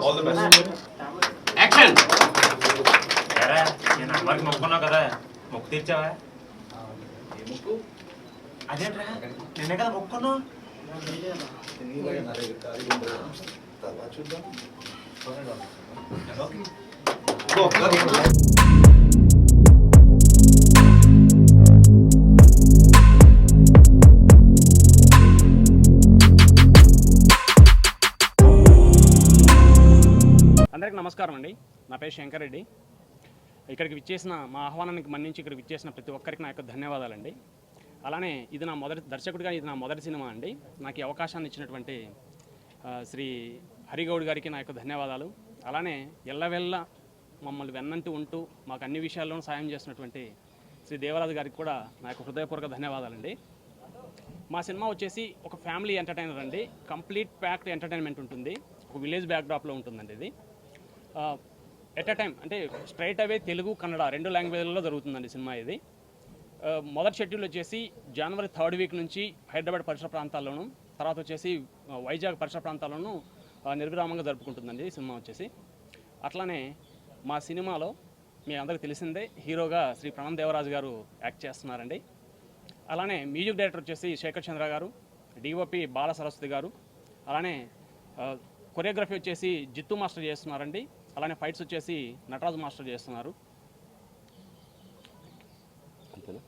All the best action ఎరా నేను అమ్మకి మొక్కున్నావు కదా మొక్కు తీర్చావా అదేంట్రా నిన్నే కదా మొక్కున్నావు అందరికీ నమస్కారం అండి. నా పేరు శంకర్ రెడ్డి. ఇక్కడికి విచ్చేసిన మా ఆహ్వానానికి మన్నించి ఇక్కడికి విచ్చేసిన ప్రతి ఒక్కరికి నా యొక్క ధన్యవాదాలండి. అలానే ఇది నా మొదటి దర్శకుడిగా ఇది నా మొదటి సినిమా అండి. నాకు ఈ అవకాశాన్ని ఇచ్చినటువంటి శ్రీ హరిగౌడ్ గారికి నా యొక్క ధన్యవాదాలు. అలానే ఎల్లవెల్ల మమ్మల్ని వెన్నంటూ ఉంటూ మాకు అన్ని విషయాల్లోనూ సాయం చేసినటువంటి శ్రీ దేవరాజు గారికి కూడా నా యొక్క హృదయపూర్వక ధన్యవాదాలండి. మా సినిమా వచ్చేసి ఒక ఫ్యామిలీ ఎంటర్టైనర్ అండి. కంప్లీట్ ప్యాక్డ్ ఎంటర్టైన్మెంట్ ఉంటుంది. ఒక విలేజ్ బ్యాక్డ్రాప్లో ఉంటుందండి ఇది. ఎట్ అ టైం అంటే స్ట్రైట్ అవే తెలుగు కన్నడ రెండు లాంగ్వేజ్లలో జరుగుతుందండి సినిమా ఇది. మొదటి షెడ్యూల్ వచ్చేసి జనవరి థర్డ్ వీక్ నుంచి హైదరాబాద్ పరిసర ప్రాంతాల్లోనూ తర్వాత వచ్చేసి వైజాగ్ పరిసర ప్రాంతాల్లోనూ నిర్విరామంగా జరుపుకుంటుందండి సినిమా వచ్చేసి. అట్లానే మా సినిమాలో మీ అందరికీ తెలిసిందే హీరోగా శ్రీ ప్రణం దేవరాజు గారు యాక్ట్ చేస్తున్నారండి. అలానే మ్యూజిక్ డైరెక్టర్ వచ్చేసి శేఖర్ చంద్ర గారు డిఓపి బాల సరస్వతి గారు అలానే కొరియోగ్రఫీ వచ్చేసి జిత్తు మాస్టర్ చేస్తున్నారండి. అలానే ఫైట్స్ వచ్చేసి నటరాజు మాస్టర్ చేస్తున్నారు. అంతేనా?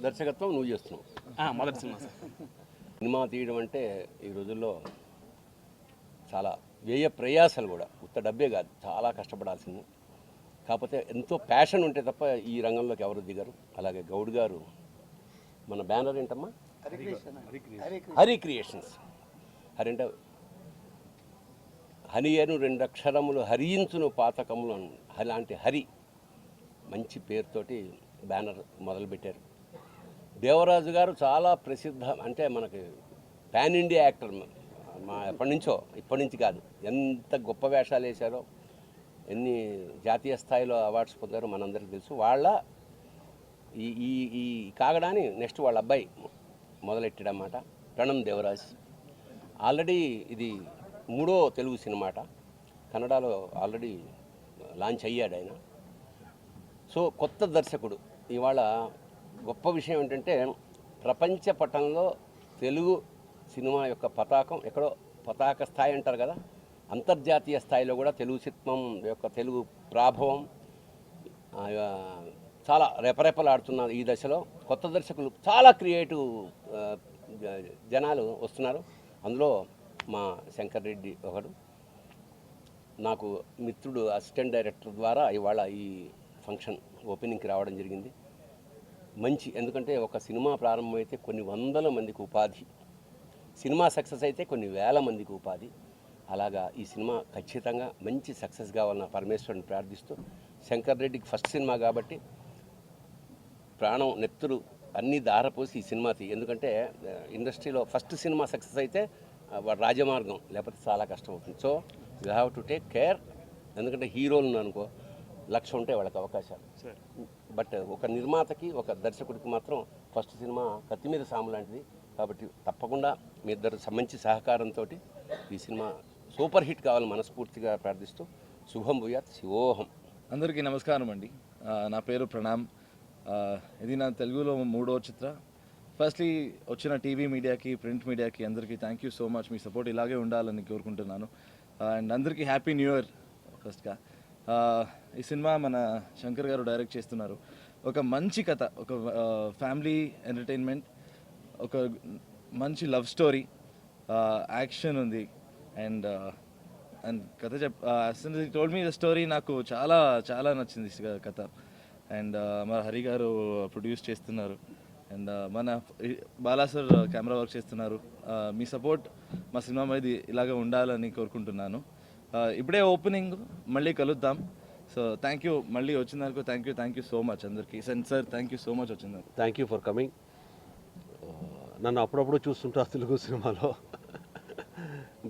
దర్శకత్వం నువ్వు చేస్తున్నావు. ఆ, మొదటి సినిమా సార్. సినిమా తీయడం అంటే ఈ రోజుల్లో చాలా వ్యయ ప్రయాసాలు కూడా. ఉత్త డబ్బే కాదు చాలా కష్టపడాల్సింది. కాకపోతే ఎంతో ప్యాషన్ ఉంటే తప్ప ఈ రంగంలోకి ఎవరు దిగరు. అలాగే గౌడ్ గారు మన బ్యానర్ ఏంటమ్మా? హరి క్రియేషన్స్. హరి అంటే హనియను రెండు అక్షరములు హరించును పాతకములు అలాంటి హరి మంచి పేరుతోటి బ్యానర్ మొదలుపెట్టారు. దేవరాజు గారు చాలా ప్రసిద్ధ అంటే మనకి పాన్ ఇండియా యాక్టర్ మా ఎప్పటి నుంచో ఇప్పటి నుంచి కాదు. ఎంత గొప్ప వేషాలు వేశారో ఎన్ని జాతీయ స్థాయిలో అవార్డ్స్ పొందారో మనందరికీ తెలుసు. వాళ్ళ ఈ ఈ ఈ కాగడాని నెక్స్ట్ వాళ్ళ అబ్బాయి మొదలెట్టాడన్నమాట. ప్రణమ్ దేవరాజ్. ఆల్రెడీ ఇది మూడో తెలుగు సినిమాట. కన్నడలో ఆల్రెడీ లాంచ్ అయ్యాడు ఆయన. సో కొత్త దర్శకుడు. ఇవాళ గొప్ప విషయం ఏంటంటే ప్రపంచ పటంలో తెలుగు సినిమా యొక్క పతాకం ఎక్కడో పతాక స్థాయి అంటారు కదా అంతర్జాతీయ స్థాయిలో కూడా తెలుగు చిత్రం యొక్క తెలుగు ప్రాభవం చాలా రెపరెపలాడుతున్నారు ఈ దశలో కొత్త దర్శకులు చాలా క్రియేటివ్ జనాలు వస్తున్నారు. అందులో మా శంకర్ రెడ్డి ఒకడు. నాకు మిత్రుడు అసిస్టెంట్ డైరెక్టర్ ద్వారా ఇవాళ ఈ ఫంక్షన్ ఓపెనింగ్కి రావడం జరిగింది. మంచి ఎందుకంటే ఒక సినిమా ప్రారంభమైతే కొన్ని వందల మందికి ఉపాధి సినిమా సక్సెస్ అయితే కొన్ని వేల మందికి ఉపాధి. అలాగా ఈ సినిమా ఖచ్చితంగా మంచి సక్సెస్ కావాలన్న పరమేశ్వరుని ప్రార్థిస్తూ శంకర్ రెడ్డికి ఫస్ట్ సినిమా కాబట్టి ప్రాణం నెత్తురు అన్నీ దారపోసి ఈ సినిమా తీ ఎందుకంటే ఇండస్ట్రీలో ఫస్ట్ సినిమా సక్సెస్ అయితే రాజమార్గం లేకపోతే చాలా కష్టం అవుతుంది so you have to take care ఎందుకంటే హీరోలు ఉన్నారు అనుకో లక్ష ఉంటే వాళ్ళకి అవకాశాలు. సార్ బట్ ఒక నిర్మాతకి ఒక దర్శకుడికి మాత్రం ఫస్ట్ సినిమా కత్తి మీద సాము లాంటిది. కాబట్టి తప్పకుండా మీ ఇద్దరు మంచి సహకారంతో ఈ సినిమా సూపర్ హిట్ కావాలని మనస్ఫూర్తిగా ప్రార్థిస్తూ శుభం భూయాత్ శివోహం. అందరికీ నమస్కారం అండి. నా పేరు ప్రణామ్. ఇది నా తెలుగులో మూడో చిత్ర. ఫస్ట్లీ వచ్చిన టీవీ మీడియాకి ప్రింట్ మీడియాకి అందరికీ థ్యాంక్ యూ సో మచ్ మీ సపోర్ట్ ఇలాగే ఉండాలని కోరుకుంటున్నాను. Uh, అండ్ అందరికీ హ్యాపీ న్యూ ఇయర్ ఫస్ట్గా ఈ సినిమా మన శంకర్ గారు డైరెక్ట్ చేస్తున్నారు. ఒక మంచి కథ ఒక uh, ఫ్యామిలీ ఎంటర్టైన్మెంట్ ఒక మంచి లవ్ స్టోరీ యాక్షన్ ఉంది. అండ్ అండ్ uh, కథ చెప్ టోల్డ్ మీ ద స్టోరీ నాకు చాలా చాలా నచ్చింది కథ. అండ్ మా హరి గారు ప్రొడ్యూస్ చేస్తున్నారు. అండ్ మన బాలా సార్ కెమెరా వర్క్ చేస్తున్నారు. మీ సపోర్ట్ మా సినిమా మీద ఇలాగే ఉండాలని కోరుకుంటున్నాను. ఇప్పుడే ఓపెనింగ్ మళ్ళీ కలుద్దాం. సో థ్యాంక్ యూ మళ్ళీ వచ్చినందుకు thank you thank you so much అందరికీ. And sir thank you so much వచ్చినందుకు థ్యాంక్ యూ ఫర్ కమింగ్ నన్ను అప్పుడప్పుడు చూస్తుంటా తెలుగు సినిమాలో.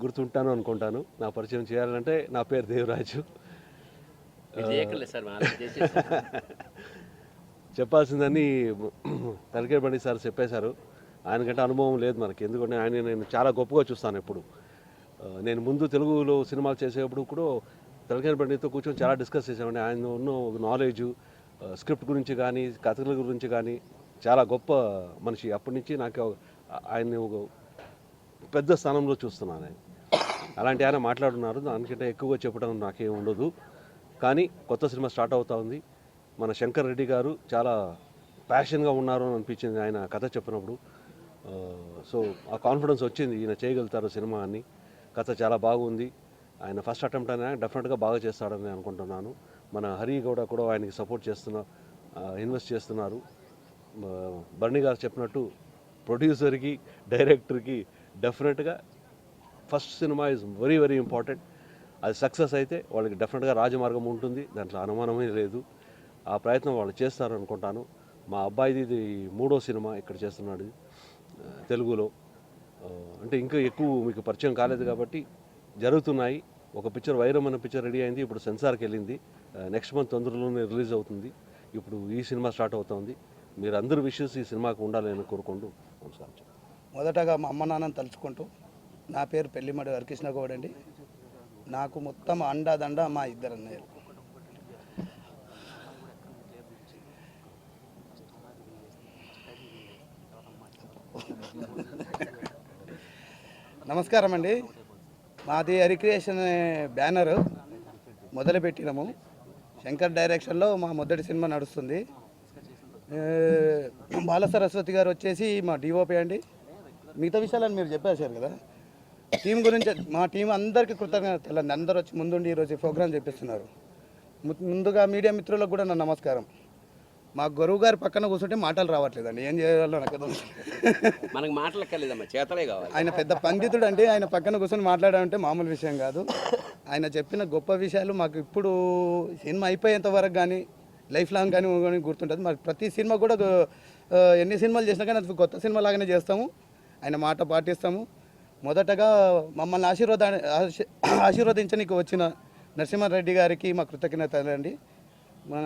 గుర్తుంటాను అనుకుంటాను. నా పరిచయం చేయాలంటే నా పేరు దేవరాజు. సార్. చెప్పాల్సిందని తలకే బండి సార్ చెప్పేశారు. ఆయనకంటే అనుభవం లేదు మనకి. ఎందుకంటే ఆయన నేను చాలా గొప్పగా చూస్తాను ఎప్పుడు. నేను ముందు తెలుగులో సినిమాలు చేసేటప్పుడు కూడా తెలంగాణ బండితో కూర్చొని చాలా డిస్కస్ చేసామండి ఆయన ఉన్న నాలెడ్జ్ స్క్రిప్ట్ గురించి కానీ కథల గురించి కానీ చాలా గొప్ప మనిషి. అప్పటి నుంచి నాకు ఆయన్ని ఒక పెద్ద స్థానంలో చూస్తున్నాను ఆయన అలాంటి ఆయన మాట్లాడున్నారు దానికంటే ఎక్కువగా చెప్పడం నాకేం ఉండదు. కానీ కొత్త సినిమా స్టార్ట్ అవుతా ఉంది. మన శంకర్ రెడ్డి గారు చాలా ప్యాషన్గా ఉన్నారు అని అనిపించింది. ఆయన కథ చెప్పినప్పుడు సో ఆ కాన్ఫిడెన్స్ వచ్చింది ఈయన చేయగలుగుతారు సినిమా అని కథ చాలా బాగుంది. ఆయన ఫస్ట్ అటెంప్ట్ అయినా డెఫినెట్గా బాగా చేస్తాడని అనుకుంటున్నాను. మన హరి గౌడ కూడా ఆయనకి సపోర్ట్ చేస్తున్న ఇన్వెస్ట్ చేస్తున్నారు. బర్ణి గారు చెప్పినట్టు ప్రొడ్యూసర్కి డైరెక్టర్కి డెఫినెట్గా first cinema is very very important అది సక్సెస్ అయితే వాళ్ళకి డెఫినెట్గా రాజమార్గం ఉంటుంది. దాంట్లో అనుమానమే లేదు. ఆ ప్రయత్నం వాళ్ళు చేస్తారు అనుకుంటాను మా అబ్బాయిది ఇది మూడో సినిమా ఇక్కడ చేస్తున్నాడు తెలుగులో. అంటే ఇంకా ఎక్కువ మీకు పరిచయం కాలేదు కాబట్టి జరుగుతున్నాయి. ఒక పిక్చర్ వైరం అనే పిక్చర్ రెడీ అయింది ఇప్పుడు సెన్సార్కి వెళ్ళింది. నెక్స్ట్ మంత్ తొందరలోనే రిలీజ్ అవుతుంది. ఇప్పుడు ఈ సినిమా స్టార్ట్ అవుతుంది. మీరు అందరు విషయస్ ఈ సినిమాకు ఉండాలని కోరుకుంటూ నమస్కారం మొదటగా మా అమ్మ నాన్నని తలుచుకుంటూ నా పేరు పెళ్ళిమడి హరికృష్ణ గౌడ్ అండి. నాకు మొత్తం అండాదండ మా ఇద్దరు అన్నయ్యలు నమస్కారం అండి మాది హరిక్రియేషన్ బ్యానరు బ్యానర్ మొదలుపెట్టినాము. శంకర్ డైరెక్షన్లో మా మొదటి సినిమా నడుస్తుంది. బాలసరస్వతి బాల సరస్వతి గారు వచ్చేసి మా డిఓపి అండి. మిగతా విషయాలను మీరు చెప్పేశారు కదా. టీం గురించి మా టీం అందరికీ కృతజ్ఞతలు అందరూ వచ్చి ముందుండి ఈరోజు ప్రోగ్రాం చేపిస్తున్నారు. ము- ముందుగా మీడియా మిత్రులకు కూడా నా నమస్కారం. మా గురువు గారి పక్కన కూర్చుంటే మాటలు రావట్లేదండి. ఏం చేయాలో నాకు. మనకు మాటలక్కర్లేదమ్మా చేతలే కావాలి. ఆయన పెద్ద పండితుడు అంటే ఆయన పక్కన కూర్చొని మాట్లాడాలంటే మామూలు విషయం కాదు. ఆయన చెప్పిన గొప్ప విషయాలు మాకు ఇప్పుడు సినిమా అయిపోయేంత వరకు కానీ లైఫ్ లాంగ్ కానీ కానీ గుర్తుంటుంది. మాకు ప్రతి సినిమా కూడా ఎన్ని సినిమాలు చేసినా కానీ అది కొత్త సినిమా లాగానే చేస్తాము. ఆయన మాట పాటిస్తాము. మొదటగా మమ్మల్ని ఆశీర్వాద ఆశీ- ఆశీర్వదించడానికి వచ్చిన నరసింహారెడ్డి గారికి మా కృతజ్ఞతలు అండి మన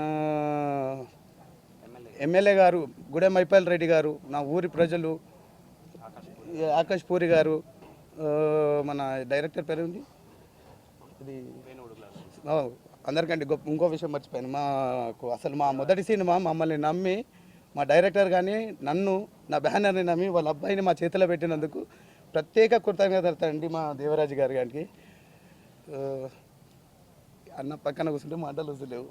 ఎమ్మెల్యే గారు గుడెం మైపాల్ రెడ్డి గారు నా ఊరి ప్రజలు ఆకాష్ పూరి గారు మన డైరెక్టర్ పేరు ఉంది? ఇది అందరికంటే గొప్ప ఇంకో విషయం మర్చిపోయాను. మాకు అసలు మా మొదటి సినిమా మమ్మల్ని నమ్మి మా డైరెక్టర్ కానీ నన్ను నా బ్యానర్ని నమ్మి వాళ్ళ అబ్బాయిని మా చేతిలో పెట్టినందుకు ప్రత్యేక కృతజ్ఞత అండి మా దేవరాజు గారి గారికి. అన్న పక్కన కూర్చుంటే మాటలు వస్తులేవు.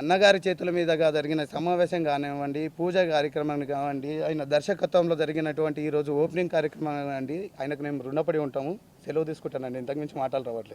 అన్నగారి చేతుల మీదుగా జరిగిన సమావేశం కానివ్వండి పూజ కార్యక్రమం కానివ్వండి ఆయన దర్శకత్వంలో జరిగినటువంటి ఈరోజు ఓపెనింగ్ కార్యక్రమం కానివ్వండి ఆయనకు మేము రుణపడి ఉంటాము. సెలవు తీసుకుంటానండి. ఇంతకుమించి మాటలు రావట్లేదు.